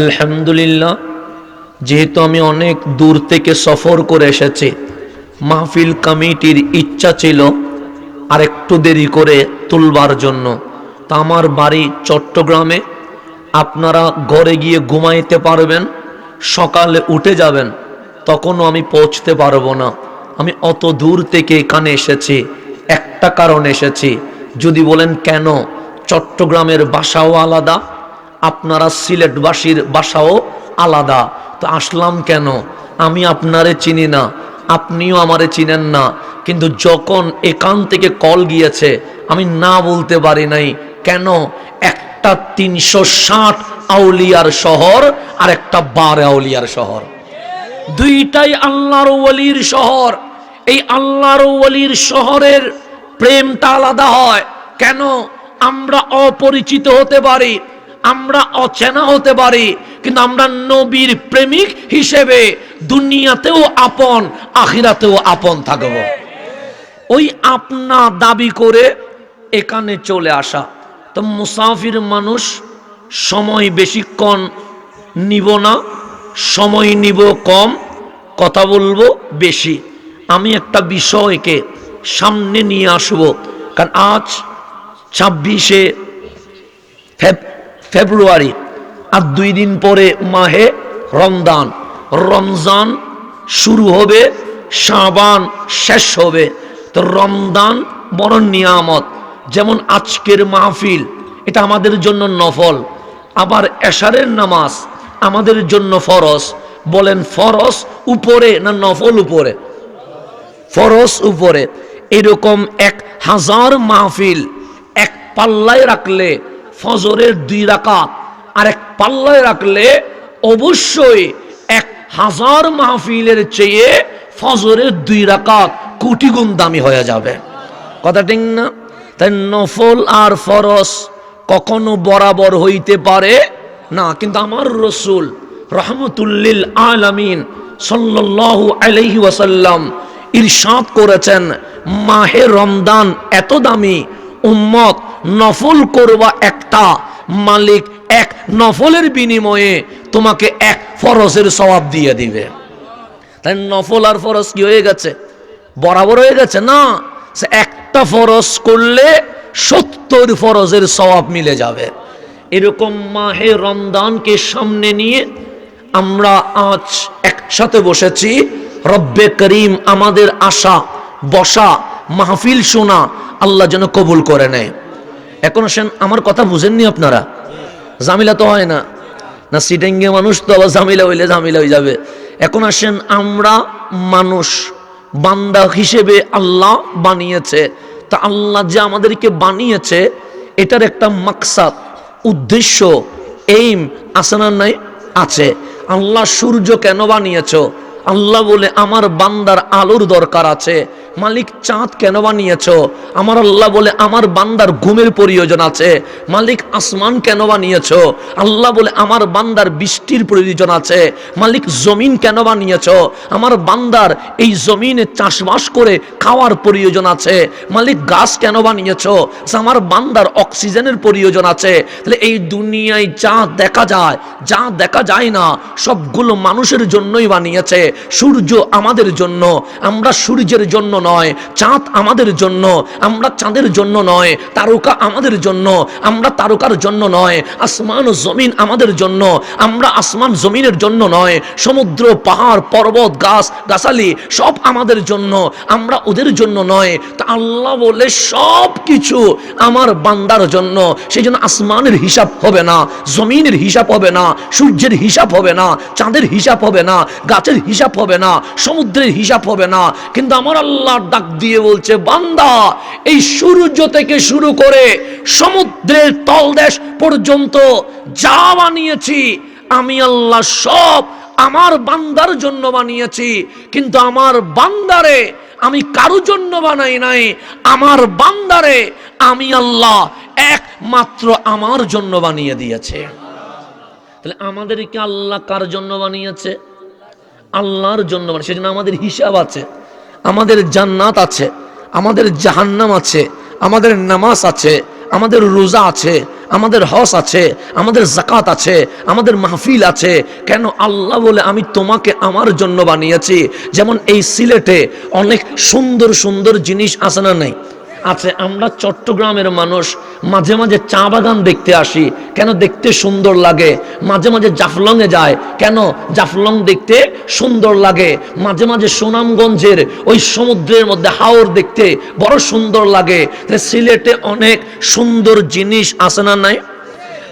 আলহামদুলিল্লাহ, যেহেতু আমি অনেক দূর থেকে সফর করে এসেছি, মাহফিল কমিটির ইচ্ছা ছিল আর একটু দেরি করে তুলবার জন্য। তা আমার বাড়ি চট্টগ্রামে, আপনারা ঘরে গিয়ে ঘুমাইতে পারবেন, সকালে উঠে যাবেন, তখনও আমি পৌঁছতে পারব না। আমি অত দূর থেকে এখানে এসেছি, একটা কারণ এসেছি। যদি বলেন কেন, চট্টগ্রামের বাসাও আলাদা আপনারা সিলেটবাসীর বাসাও আলাদা। তো আসলাম কেন? আমি আপনারে চিনি না, আপনিও আমারে চিনেন না। কিন্তু যখন এখান থেকে কল গিয়েছে, আমি না বলতে পারি নাই, কেন? একটা তিনশো ষাট আউলিয়ার শহর আর একটা বার আউলিয়ার শহর। দুইটাই আল্লাহর ওলির শহর। এই আল্লাহর ওলির শহরের প্রেমটা আলাদা হয়। কেন? আমরা অপরিচিত হতে পারি। আমরা অচেনা হতে পারি, কিন্তু আমরা নবীর প্রেমিক হিসেবে দুনিয়াতেও আপন, আখিরাতেও আপন থাকব। ওই আপনা দাবি করে এখানে চলে আসা। তো মুসাফির মানুষ সময় বেশিক্ষণ নিব না, সময় নিব কম, কথা বলব বেশি। আমি একটা বিষয়কে সামনে নিয়ে আসব, কারণ আজ ছাব্বিশে ফেব্রুয়ারি আর দুই দিন পরে মাহে রমদান রমজান শুরু হবে সাবান শেষ হবে। তো রমদান বড় নিয়ামত, যেমন আজকের মাহফিল, এটা আমাদের জন্য নফল। আবার এশারের নামাজ আমাদের জন্য ফরজ। বলেন ফরজ উপরে না নফল উপরে? ফরজ উপরে। এরকম এক হাজার মাহফিল এক পাল্লায় রাখলে ফজরের দুই রাকাত। আর এক পাল্লায় রাখলে অবশ্যই এক হাজার মাহফিলের চেয়ে ফজরের দুই রাকাত কোটি গুণ দামি হয়ে যাবে। কথা ঠিক না? তাই নফল আর ফরজ কখনো বরাবর হইতে পারে না। কিন্তু আমার রসুল রহমতুল্লিল আলামিন সাল্লাল্লাহু আলাইহি ওয়াসাল্লাম ইরশাদ করেছেন, মাহে রমদান এত দামি, উম্মত নফল করবা একটা মালিক এক নফলের বিনিময়ে তোমাকে এক ফরজের সওয়াব দিয়ে দিবে। তাই নফল আর ফরজ কি হয়ে গেছে? বরাবর হয়ে গেছে না? সে একটা ফরজ করলে সত্তর ফরজের সওয়াব মিলে যাবে। এরকম মাহে রমদানকে সামনে নিয়ে আমরা আজ একসাথে বসেছি। রব্বে করিম আমাদের আশা, বসা, মাহফিল শোনা আল্লাহ যেন কবুল করে নেয়। এখন আসেন আমার কথা বুঝেননি আপনারা? জামিলা তো হয় না। না সিটেঙ্গে মানুষ তো আবার জামিলা হইলে জামিলা হয়ে যাবে। এখন আসেন, আমরা মানুষ, বান্দা হিসেবে আল্লাহ বানিয়েছে। তা আল্লাহ যে আমাদেরকে বানিয়েছে, এটার একটা মাকসাদ, উদ্দেশ্য এইম আছে না নাই? আছে। আল্লাহ সূর্য কেন বানিয়েছ? আল্লাহ বলে, আমার বান্দার আলোর দরকার আছে। মালিক, চাঁদ কেন বানিয়েছ? আমার আল্লাহ বলে, আমার বান্দার ঘুমের প্রয়োজন আছে। মালিক, আসমান কেন বানিয়েছ? আল্লাহ বলে, আমার বান্দার বৃষ্টির প্রয়োজন আছে। মালিক, জমিন কেন বানিয়েছ? আমার বান্দার এই জমিনে চাষবাস করে খাওয়ার প্রয়োজন আছে। মালিক, গাছ কেন বানিয়েছ? আমার বান্দার অক্সিজেনের প্রয়োজন আছে। তাহলে এই দুনিয়ায় যা দেখা যায়, যা দেখা যায় না, সবগুলো মানুষের জন্যই বানিয়েছে। সূর্য আমাদের জন্য, আমরা সূর্যের জন্য নয়, চাঁদ আমাদের জন্য, আমরা চাঁদের জন্য নয়, তারকা আমাদের জন্য, আমরা তারকার জন্য নয়, আসমান ও জমিন আমাদের জন্য, আমরা আসমান জমিনের জন্য নয়, সমুদ্র, পাহাড়, পর্বত, গাছ, গাছালি সব আমাদের জন্য, আমরা ওদের জন্য নয়। তা আল্লাহ বলে সব কিছু আমার বান্দার জন্য সেই জন্য আসমানের হিসাব হবে না, জমিনের হিসাব হবে না, সূর্যের হিসাব হবে না, চাঁদের হিসাব হবে না, গাছের হিসাব হবে না, সমুদ্রের হিসাব হবে না। কিন্তু আমার আল্লাহ ডাক দিয়ে বলছে, বান্দা, এই সূর্য থেকে শুরু করে সমুদ্রের তলদেশ পর্যন্ত যা বানিয়েছি, আমি আল্লাহ সব আমার বান্দার জন্য বানিয়েছি। কিন্তু আমার বান্দারে আমি কারও জন্য বানাই নাই, আমার বান্দারে আমি আল্লাহ একমাত্র আমার জন্য বানিয়ে দিয়েছে। তাহলে আমাদেরকে আল্লাহ কার জন্য বানিয়েছে? আল্লাহর জন্য বানিয়ে সেজন্য আমাদের হিসাব আছে, আমাদের জান্নাত আছে, আমাদের জাহান্নাম আছে, আমাদের নামাজ আছে, আমাদের রোজা আছে, আমাদের হস আছে, আমাদের জাকাত আছে, আমাদের মাহফিল আছে। কেন আল্লাহ বলে, আমি তোমাকে আমার জন্য বানিয়েছি? যেমন এই সিলেটে অনেক সুন্দর সুন্দর জিনিস আছে না নেই? আছে, আমরা চট্টগ্রামের মানুষ, মাঝে মাঝে চা বাগান দেখতে আসি। কেন দেখতে সুন্দর লাগে? মাঝে মাঝে জাফলংয়ে যায়। কেন জাফলং দেখতে সুন্দর লাগে? মাঝে মাঝে সুনামগঞ্জের ওই সমুদ্রের মধ্যে হাওর দেখতে বড় সুন্দর লাগে। সিলেটে অনেক সুন্দর জিনিস আছে না নাই?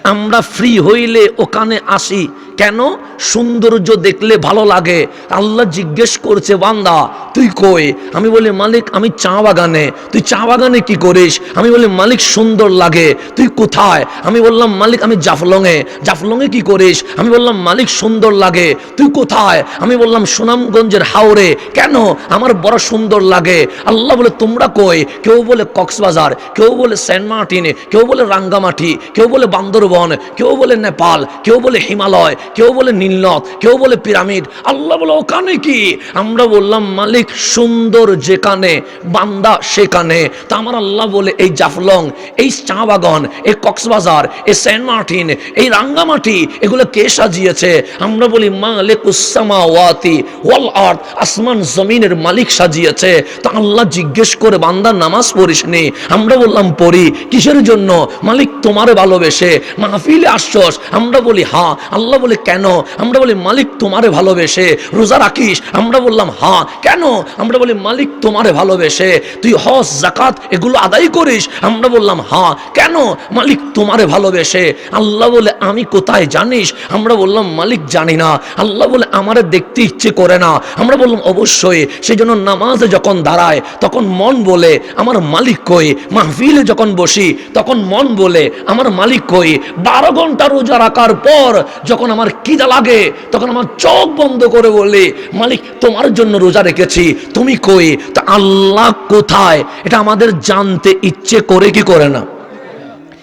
আমরা ফ্রি হইলে ওখানে আসি। কেন? সৌন্দর্য দেখলে ভালো লাগে। আল্লাহ জিজ্ঞেস করছে, বান্দা, তুই কই? আমি বলি, মালিক, আমি চা বাগানে। তুই চা বাগানে কি করিস? আমি বলি, মালিক, সুন্দর লাগে। তুই কোথায়? আমি বললাম, মালিক, আমি জাফলংয়ে। জাফলংয়ে কি করিস? আমি বললাম, মালিক, সুন্দর লাগে। তুই কোথায়? আমি বললাম, সুনামগঞ্জের হাওরে। কেন? আমার বড় সুন্দর লাগে। আল্লাহ বলে, তোমরা কই? কেউ বলে কক্সবাজার। কেউ বলে সেন্ট মার্টিন। কেউ বলে রাঙ্গামাটি। কেউ বলে বান্দরবন। কেউ বলে নেপাল। কেউ বলে হিমালয়। কেউ বলে নীলনদ কেউ বলে পিরামিড, আল্লাহ বলে, ওখানে কি? আমরা বললাম, মালিক, সুন্দর যেখানে, বান্দা সেখানে। তা আমার আল্লাহ বলে, এই জাফলং, এই চা বাগান এই কক্সবাজার, এই সেন্ট মার্টিন, এই রাঙ্গামাটি, এগুলো কে সাজিয়েছে? আমরা বলি, মালিক উসামা ওয়াতি ওয়াল আর্থ আসমান জমিনের মালিক সাজিয়েছে। তা আল্লাহ জিজ্ঞেস করে, বান্দা, নামাজ পড়িস নি? আমরা বললাম, পড়ি। কিসের জন্য? মালিক, তোমারে ভালোবেসে। মাহফিলে আশ্বাস আমরা বলি হা আল্লাহ বলে কেন? আমরা বলি, মালিক তোমারে ভালোবেসে, রোজা রাখিস? আমরা বললাম হ্যাঁ কেন? আমরা বলি, মালিক তোমারে ভালোবেসে, তুই হজ জাকাত এগুলো আদায় করিস? আমরা বললাম হ্যাঁ কেন? মালিক তোমারে ভালোবেসে। আল্লাহ বলে, আমি কোথায় জানিস? আমরা বললাম, মালিক জানি না। আল্লাহ বলে, আমারে দেখতে ইচ্ছে করে না। আমরা বললাম, অবশ্যই। সেই জন্য নামাজে যখন দাঁড়ায়, তখন মন বলে, আমার মালিক কই? মাহফিলে যখন বসি, তখন মন বলে, আমার মালিক কই? বারো ঘণ্টা রোজা রাখার পর, যখন আমার কিদা লাগে, তখন আমার চোখ বন্ধ করে বলে মালিক, তোমার জন্য রোজা রেখেছি, তুমি কই? তা আল্লাহ কোথায়? এটা আমাদের জানতে ইচ্ছে করে কি করে না?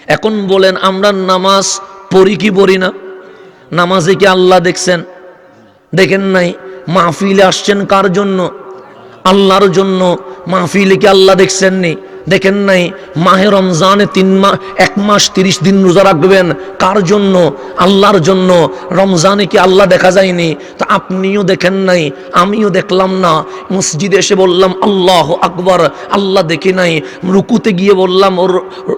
এখন বলেন, আমরা নামাজ পড়ি কি পড়ি না? নামাজে কি আল্লাহ দেখছেন? দেখেন নাই, মাহফিলে আসছেন কার জন্য? আল্লাহর জন্য মাহফিলে কি আল্লাহ দেখছেন নি দেখেন নাই, মাহে রমজানে তিন মাস এক মাস তিরিশ দিন রোজা রাখবেন। কার জন্য? আল্লাহর জন্য। রমজানে কি আল্লাহ দেখা যায়নি? তা আপনিও দেখেন নাই, আমিও দেখলাম না। মসজিদে এসে বললাম, আল্লাহ আকবর। আল্লাহ দেখি নাই। রুকুতে গিয়ে বললাম, ওর,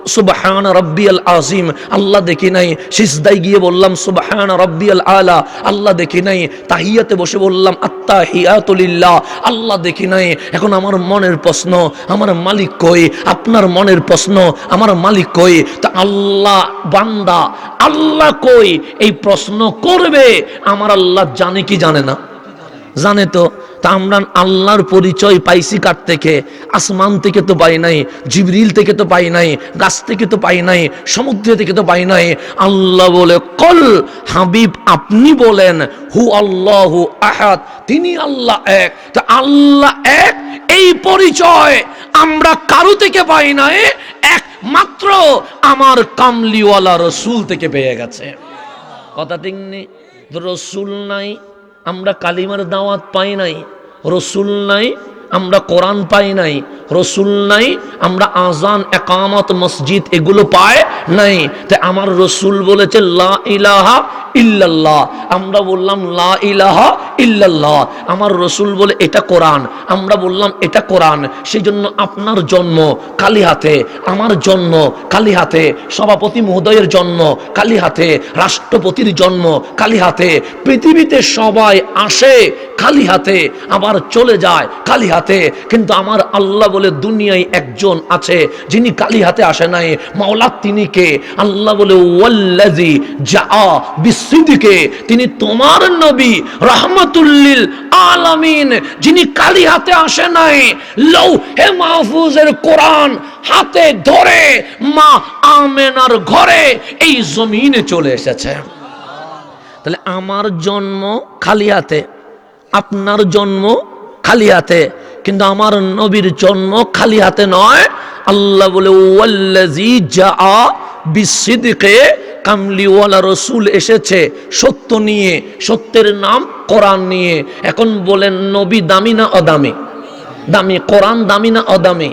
সুবাহান রব্বি আল আসিম আল্লাহ দেখি নাই। সিজদাই গিয়ে বললাম, সুবাহান রব্বি আল। আলা আল্লাহ দেখি নাই। তাহিয়াতে বসে বললাম আত্মা হিয়াতুলিল্লাহ আল্লাহ দেখি নাই। এখন আমার মনের প্রশ্ন, আমার মালিক কই? আপনার মনের প্রশ্ন, আমার মালিক কই? তা আল্লাহ, বান্দা, আল্লাহ কই? এই প্রশ্ন করবে, আমার আল্লাহ জানে কি জানে না? জানে তো? তা আমরা আল্লাহর পরিচয় পাইছি কার থেকে? আসমান থেকে তো পাই নাই, জিবরিল থেকে তো পাই নাই, গাছ থেকে তো পাই নাই, সমুদ্র থেকে তো পাই নাই। আল্লাহ বলে, কল হাবিব, আপনি বলেন, হু আল্লাহ হু আহাদ। তিনি আল্লাহ এক। তা আল্লাহ এক, এই পরিচয় আমরা কারও থেকে পাই নাই, একমাত্র আমার কামলিওয়ালা রসুল থেকে পেয়ে গেছে। কথা তিননি রসুল নাই আমরা কালিমার দাওয়াত পাই নাই, রসুল নাই, আমরা কোরআন পাই নাই, রসুল নাই, আমরা আজান, একামত, মসজিদ এগুলো পায় নাই। তাই আমার রসুল বলেছে, লা ইলাহা ইল্লাল্লাহ। আমরা বললাম, লা ইলাহা ইল্লাল্লাহ। আমার রসুল বলে, এটা কোরআন। আমরা বললাম, এটা কোরআন। সেই জন্য আপনার জন্ম কালী হাতে, আমার জন্ম কালী হাতে, সভাপতি মহোদয়ের জন্ম কালী হাতে, রাষ্ট্রপতির জন্ম কালী হাতে, পৃথিবীতে সবাই আসে খালি হাতে, আবার চলে যায় কালী হাতে। কিন্তু আমার আল্লাহ বলে, দুনিয়ায় একজন আছে যিনি কালী হাতে আসে নাই। মাওলা তিনি কে? আল্লাহ বলে ওয়াল্লাজি যা বিসিদিকে তিনি তোমার নবী, রহমতুল্লিল আলামিন, যিনি কালী হাতে আসে নাই লৌ হে মাহফুজের কোরআন হাতে ধরে মা আমেনার ঘরে এই জমিনে চলে এসেছে। তাহলে আমার জন্ম খালি হাতে, আপনার জন্ম খালি হাতে, কিন্তু আমার নবীর জন্ম খালি হাতে নয়। আল্লাহ বলে ওয়াল্লাজি যা বিসিদকে কামলিওয়ালা রসুল এসেছে সত্য নিয়ে, সত্যের নাম কোরআন নিয়ে। এখন বলেন, নবী দামি না অদামি? দামি, কোরআন দামি না অদামি?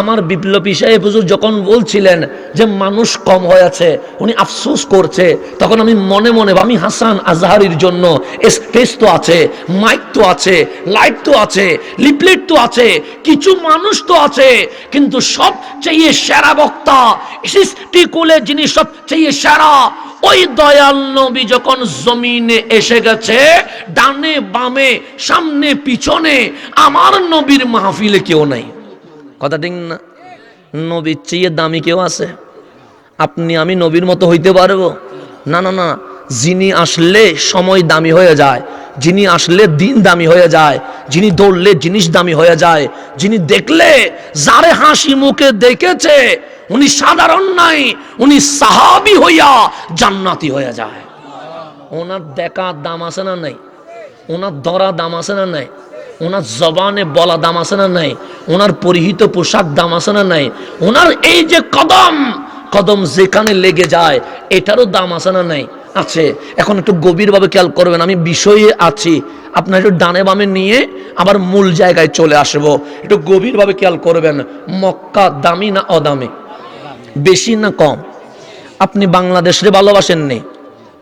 আমার বিপ্লবী সাহেব হুজুর যখন বলছিলেন যে মানুষ কম হয়েছে, উনি আফসোস করছে। তখন আমি মনে মনে আমি হাসান আজহারির জন্য স্পেস তো আছে, মাইক তো আছে, লাইট তো আছে, লিপলেট তো আছে, কিছু মানুষ তো আছে। কিন্তু সবচেয়ে সেরা বক্তা, সৃষ্টিকুলে যিনি সবচেয়ে সেরা, ওই দয়াল নবী যখন জমিনে এসে গেছে, ডানে বামে, সামনে পিছনে, আমার নবীর মাহফিলে কেউ নাই। কথা ঠিক না? নবীর চেয়ে দামি কেউ আছে? আপনি আমি নবীর মতো হইতে পারব? না না না। যিনি আসলে সময় দামি হয়ে যায়, যিনি আসলে দিন দামি হয়ে যায়, যিনি দৌড়লে জিনিস দামি হয়ে যায়, যিনি দেখলে যারে হাসি মুখে দেখেছে, উনি সাধারণ নাই, উনি সাহাবি হইয়া জান্নাতি হয়ে যায়। ওনার দেখা দাম আছে না নাই? ওনার ধরা দাম আছে না নাই? ওনার জবানে বলা দাম আছে না নাই? ওনার পরিহিত পোশাক দাম আছে না নাই? ওনার এই যে কদম কদম যেখানে লেগে যায়, এটারও দাম আছে না নাই? আছে, এখন একটু গভীরভাবে খেয়াল করবেন, আমি বিষয়ে আছি। আপনার একটু ডানে বামে নিয়ে আবার মূল জায়গায় চলে আসব। একটু গভীরভাবে খেয়াল করবেন, মক্কা দামি না অদামি? বেশি না কম? আপনি বাংলাদেশে ভালোবাসেন নি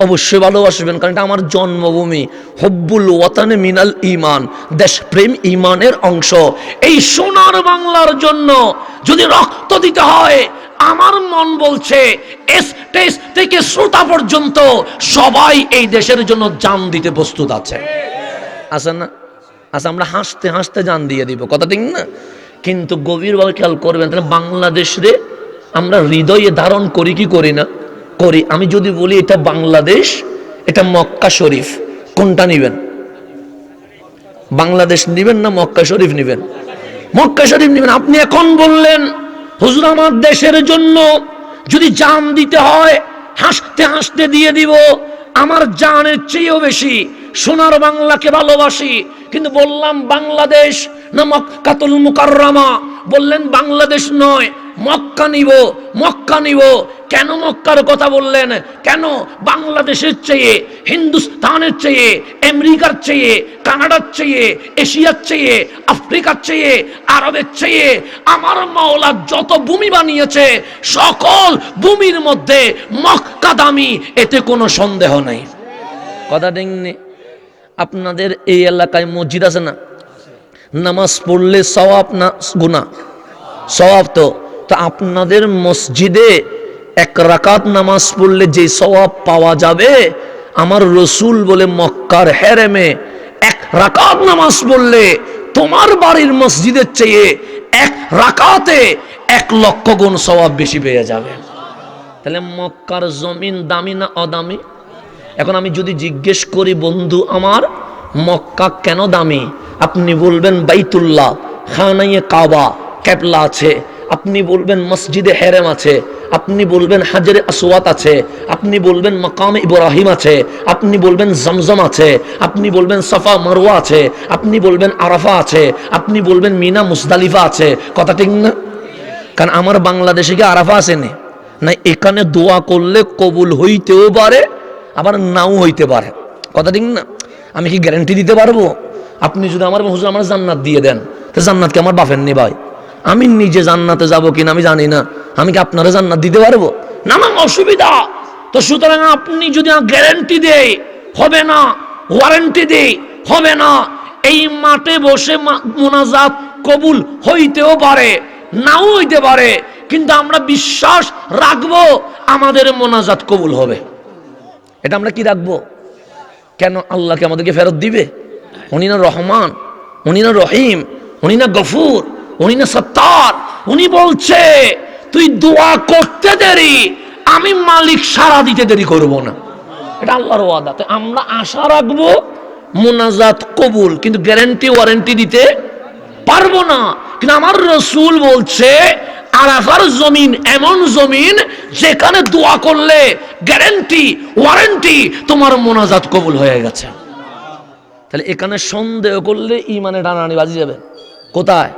অবশ্যই ভালোবাসবেন, কারণ এটা আমার জন্মভূমি। হব্বুল ওয়াতানে মিনাল ইমান দেশপ্রেম ইমানের অংশ। এই সোনার বাংলার জন্য যদি রক্ত দিতে হয়, আমার মন বলছে স্টেজ থেকে শ্রোতা পর্যন্ত সবাই এই দেশের জন্য জান দিতে প্রস্তুত আছে। আছে না? আচ্ছা আমরা হাসতে হাসতে জান দিয়ে দিব, কথা ঠিক না? কিন্তু গভীরভাবে খেয়াল করবেন, তাহলে বাংলাদেশ রে আমরা হৃদয়ে ধারণ করি কি করি না? করি, আমি যদি বলি এটা বাংলাদেশ, এটা মক্কা শরীফ, কোনটা নিবেন? বাংলাদেশ নিবেন না মক্কা শরীফ নিবেন? মক্কা শরীফ নিবেন। আপনি এখন বললেন, হুজুর, আমার দেশের জন্য যদি জান দিতে হয়, হাসতে হাসতে দিয়ে দিব, আমার জানের চেয়েও বেশি, সোনার বাংলাকে ভালোবাসি, কিন্তু বললাম বাংলাদেশ না মক্কাতুল মুকাররামা। বললেন বাংলাদেশ নয়, মক্কা নিব মক্কা নিব। কেন মক্কার কথা বললেন? কেন বাংলাদেশের চেয়ে, হিন্দুস্তানের চেয়ে, আমেরিকার চেয়ে, কানাডার চেয়ে, এশিয়ার চেয়ে, আফ্রিকার চেয়ে, আরবের চেয়ে আমার মাওলা যত ভূমি বানিয়েছে, সকল ভূমির মধ্যে মক্কা দামি, এতে কোনো সন্দেহ নেই। কথা ডিংনি আপনাদের এই এলাকায় মসজিদ আছে না? নামাজ পড়লে সওয়াব না গুনা সওয়াব তো তো আপনাদের মসজিদে এক রাকাত নামাজ পড়লে যে সওয়াব পাওয়া যাবে, আমার রসুল বলে মক্কার হেরেমে এক রাকাত নামাজ পড়লে তোমার বাড়ির মসজিদের চেয়ে এক রাকাতে এক লক্ষ গুণ সওয়াব বেশি পেয়ে যাবে। তাহলে মক্কার জমিন দামি না অদামি? এখন আমি যদি জিজ্ঞেস করি, বন্ধু, আমার মক্কা কেন দামি? আপনি বলবেন বাইতুল্লাহ খানাইয়ে কাবা ক্যাপলা আছে। আপনি বলবেন মসজিদে হেরেম আছে। আপনি বলবেন হাজারে আসওয়াত আছে, আপনি বলবেন মাকাম ইব্রাহিম আছে, আপনি বলবেন জমজম আছে, আপনি বলবেন সাফা মারওয়া আছে, আপনি বলবেন আরাফা আছে, আপনি বলবেন মিনা মুসদালিফা আছে। কথা ঠিক না? কারণ আমার বাংলাদেশে কি আরাফা আসেনি না? এখানে দোয়া করলে কবুল হইতেও পারে, আবার নাও হইতে পারে। কথা ঠিক না? আমি কি গ্যারেন্টি দিতে পারব? আপনি যদি আমার হুজুর আমার জান্নাত দিয়ে দেন, তো জান্নাতকে আমার বাফের নি ভাই? আমি নিজে জান্নাতে যাব কিনা আমি জানি না। আমি কি আপনারা জান্নাত দিতে পারব? না অসুবিধা। তো সুতরাং আপনি যদি গ্যারেন্টি দেয় হবে না। ওয়ারেন্টি দেয় হবে না। এই মাঠে বসে মোনাজাত কবুল হইতেও পারে, নাও হইতে পারে, কিন্তু আমরা বিশ্বাস রাখব আমাদের মোনাজাত কবুল হবে। এটা আমরা কি রাখব? কেন আল্লাহকে আমাদেরকে ফেরত দিবে? উনি না রহমান, উনি না রহিম, উনি না গফুর। উনি না সত্তার। উনি বলছে, তুই দোয়া করতে দেরি, আমি মালিক সারা দিতে দেরি করব না। এটা আল্লাহর ওয়াদা। তো আমরা আশা রাখব মোনাজাত কবুল, কিন্তু গ্যারান্টি, ওয়ারেন্টি দিতে পারব না। কিন্তু আমার রসুল বলছে, আরাফার জমিন এমন জমিন যেখানে দোয়া করলে গ্যারান্টি, ওয়ারেন্টি তোমার মোনাজাত কবুল হয়ে গেছে। তাহলে এখানে সন্দেহ করলে ইমানে টানানি বাজি যাবে। কোথায়?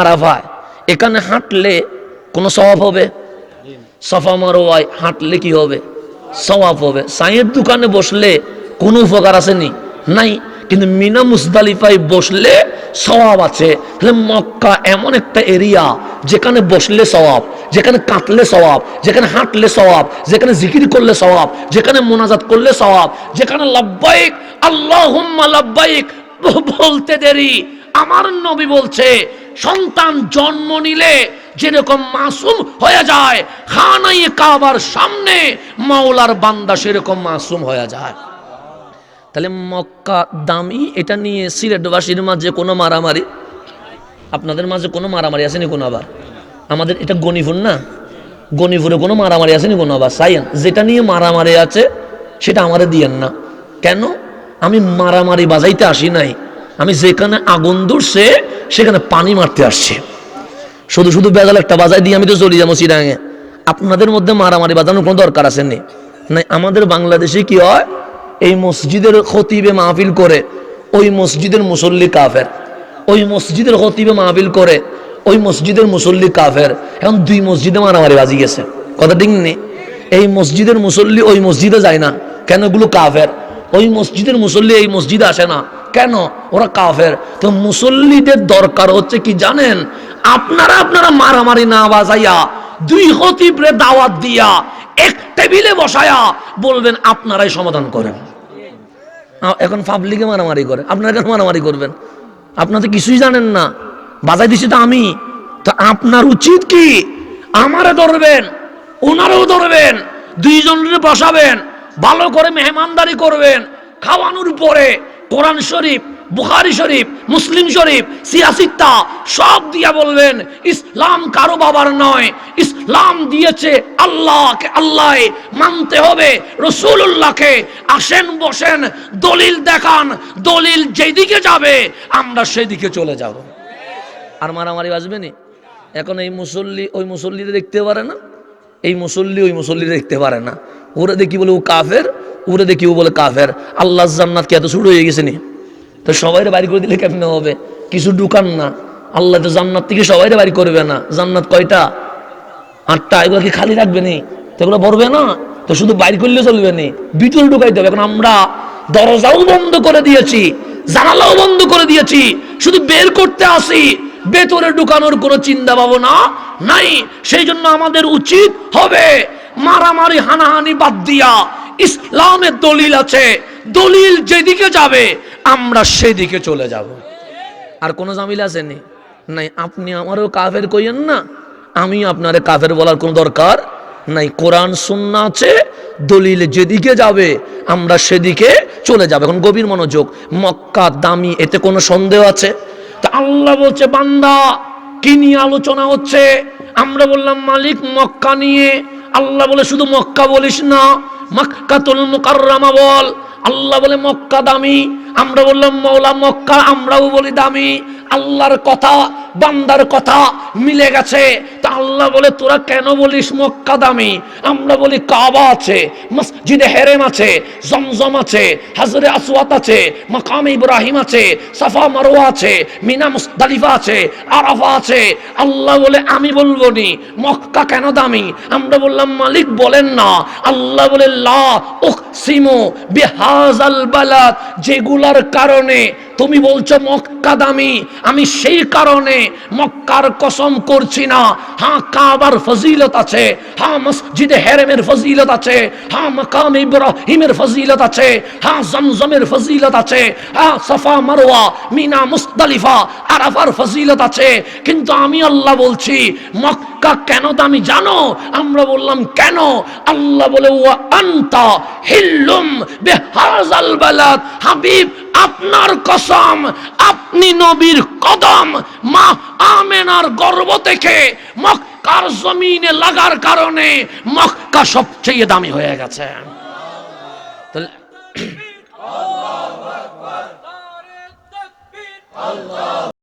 আরাফায়, এখানে হাঁটলে কোনো স্বভাব হবে? সফা মারোয়ায় হাঁটলে কি হবে? সওয়াব হবে। সাইয়ের দোকানে বসলে কোনো উপকার আসেনি? নাই। কিন্তু মিনা মুজদালিফায় বসলে সওয়াব আছে। মক্কা এমন একটা এরিয়া যেখানে বসলে সওয়াব, যেখানে কাটলে সওয়াব, যেখানে হাঁটলে সওয়াব, যেখানে জিকির করলে সওয়াব, যেখানে মোনাজাত করলে সওয়াব, যেখানে লাব্বাইক, আল্লাহুম্মা লাব্বাইক, বলতে দেরি। আমার নবী বলছে সন্তান জন্ম নিলে যেরকম মাসুম হয়ে যায়, খানাই কাবার সামনে মাওলার বান্দা সেরকম মাসুম হয়ে যায়। তাহলে মক্কা দামি এটা নিয়ে সিলেটবাসীর মাঝে কোনো মারামারি? আপনাদের মাঝে কোনো মারামারি আসেনি কোনো আবার? আমাদের এটা গণিপুর না? গণিপুরে কোনো মারামারি আসেনি কোনো আবার? সাইয়েন, যেটা নিয়ে মারামারি আছে, সেটা আমারে দিয়েন না। কেন? আমি মারামারি বাজাইতে আসি নাই। আমি যেখানে আগুন ধরছে, সেখানে পানি মারতে আসছি। শুধু শুধু বেজাল একটা বাজাই দিয়ে আমি তো চলে যাব চিরাঙে। আপনাদের মধ্যে মারামারি বাজানোর কোনো দরকার আছে নি? নাই, আমাদের বাংলাদেশে কি হয়? এই মসজিদের খতিবে মাহফিল করে, ওই মসজিদের মুসল্লি কাফের। ওই মসজিদের খতিবে মাহফিল করে, ওই মসজিদের মুসল্লি কাফের। এখন দুই মসজিদে মারামারি বাজি গেছে। কথা ঠিক নেই এই মসজিদের মুসল্লি ওই মসজিদে যায় না। কেন এগুলো কাফের? ওই মসজিদের মুসল্লি এই মসজিদে আসে না। কেন? ওরা কাফের। তো মুসল্লিদের দরকার হচ্ছে কি জানেন? আপনারা আপনারা মারামারি না বাজাইয়া, দুই হতিবরে দাওয়াত দিয়া, এক টেবিলে বসায়া বলবেন, আপনারাই সমাধান করেন। এখন পাবলিকে মারামারি করে। আপনারা কেন মারামারি করবেন? আপনারা তো কিছুই জানেন না। বাজাই দিছি তো আমি। তো আপনার উচিত কি? আমারে ধরবেন, ওনারেও ধরবেন, দুইজনের বসাবেন, ভালো করে মেহমানদারি করবেন, খাওয়ানোর পরে কোরআন শরীফ, বুখারি শরীফ, মুসলিম শরীফ সিয়াসিত্তা সব দিয়া বলবেন, ইসলাম কারও বাবার নয়। ইসলাম দিয়েছে আল্লাহকে আল্লাহ মানতে হবে রসুল্লাহকে আসেন, বসেন, দলিল দেখান, দলিল যেদিকে যাবে, আমরা সেদিকে চলে যাব। আর মারামারি বাজবে নি? এখন এই মুসল্লি, ওই মুসল্লিরে দেখতে পারে না? এই মুসল্লি ওই মুসল্লিরে দেখতে পারে না। ওরা দেখি বলে ও কাফের? ওরা দেখি ও বলে কাফের, আল্লাহ জান্নাত কি এত শুরু হয়ে গেছে নি? তো সবাই বাড়ি করে দিলে কেমনে হবে? কিছু ঢুকান না। আল্লাহ তো জান্নাত থেকে সবাই বাড়ি করবে না। জান্নাত কয়টা? আটটা। এগুলো কি খালি রাখবে নি? তো এগুলো ভরবে না? তো শুধু বাইর করলে চলবে নি। বিটুল ঢুকাইতে হবে। এখন আমরা দরজাও বন্ধ করে দিয়েছি, জানালাও বন্ধ করে দিয়েছি, শুধু বের করতে আসি। ভেতরে ঢুকানোর কোনো চিন্তা ভাবনা নাই। সেই জন্য আমাদের উচিত হবে মারামারি, হানাহানি বাদ দিয়া ইসলামের দলিল আছে। দলিল যেদিকে যাবে, আমরা সেদিকে চলে যাব। আর কোনো জামিল আসেনি? নাই, আপনি আমারও কাফের কইয়েন না। আমি আপনারে কাফের বলার কোনো দরকার নাই। কোরআন, সুন্না আছে, দলিল যেদিকে যাবে, আমরা সেদিকে চলে যাবে। এখন গভীর মনোযোগ। মক্কা দামি, এতে কোনো সন্দেহ আছে? তা আল্লাহ বলছে, বান্দা, কি নিয়ে আলোচনা হচ্ছে? আমরা বললাম, মালিক, মক্কা নিয়ে। আল্লাহ বলে, শুধু মক্কা বলিস না মক্কাতুল মুকাররামা বল। আল্লাহ বলে, মক্কা দামি। আমরা বললাম মৌলা মক্কা, আমরাও বলি দামি। আল্লাহর কথা, বান্দার কথা মিলে গেছে। আল্লাহ বলে, তোরা কেন বলিস মক্কা দামি? আমরা বলি কাবা আছে, মসজিদে হেরেম আছে, জমজম আছে, হাজরে আসওয়াত আছে, মাকাম ইব্রাহিম আছে, সাফা মারোয়া আছে, মিনা মুস্তালিফা আছে, আরাফা আছে। আল্লাহ বলে, আমি বলব নি, মক্কা কেন দামি? আমরা বললাম, মালিক বলেন না। আল্লাহ বলে, লা উকসিমু বিহাজাল বালাদ, যেগুলার কারণে তুমি বলছো মক্কা দামি, আমি সেই কারণে মক্কার কসম করছি না। হ্যাঁ কাবার ফজিলত আছে হ্যাঁ মসজিদে হেরেমের ফজিলত আছে হ্যাঁ মাকাম ইব্রাহিমের ফজিলত আছে হ্যাঁ জমজমের ফজিলত আছে হ্যাঁ সাফা মারোয়া মিনা মুস্তালিফা আরাফার ফজিলত আছে। কিন্তু আমি আল্লাহ বলছি, মক্কা মক্কা কেন দামি জানো? আমরা বললাম, কেন? আল্লাহ বলে ও আন্তা হিল্লুম বেহাজাল বালাদ। হাবিব, আপনার কসম, আপনি নবীর কদম, মা আমেনার গর্ব থেকে মক্কার জমিনে লাগার কারণে মক্কা সবচেয়ে দামি হয়ে গেছে। আল্লাহ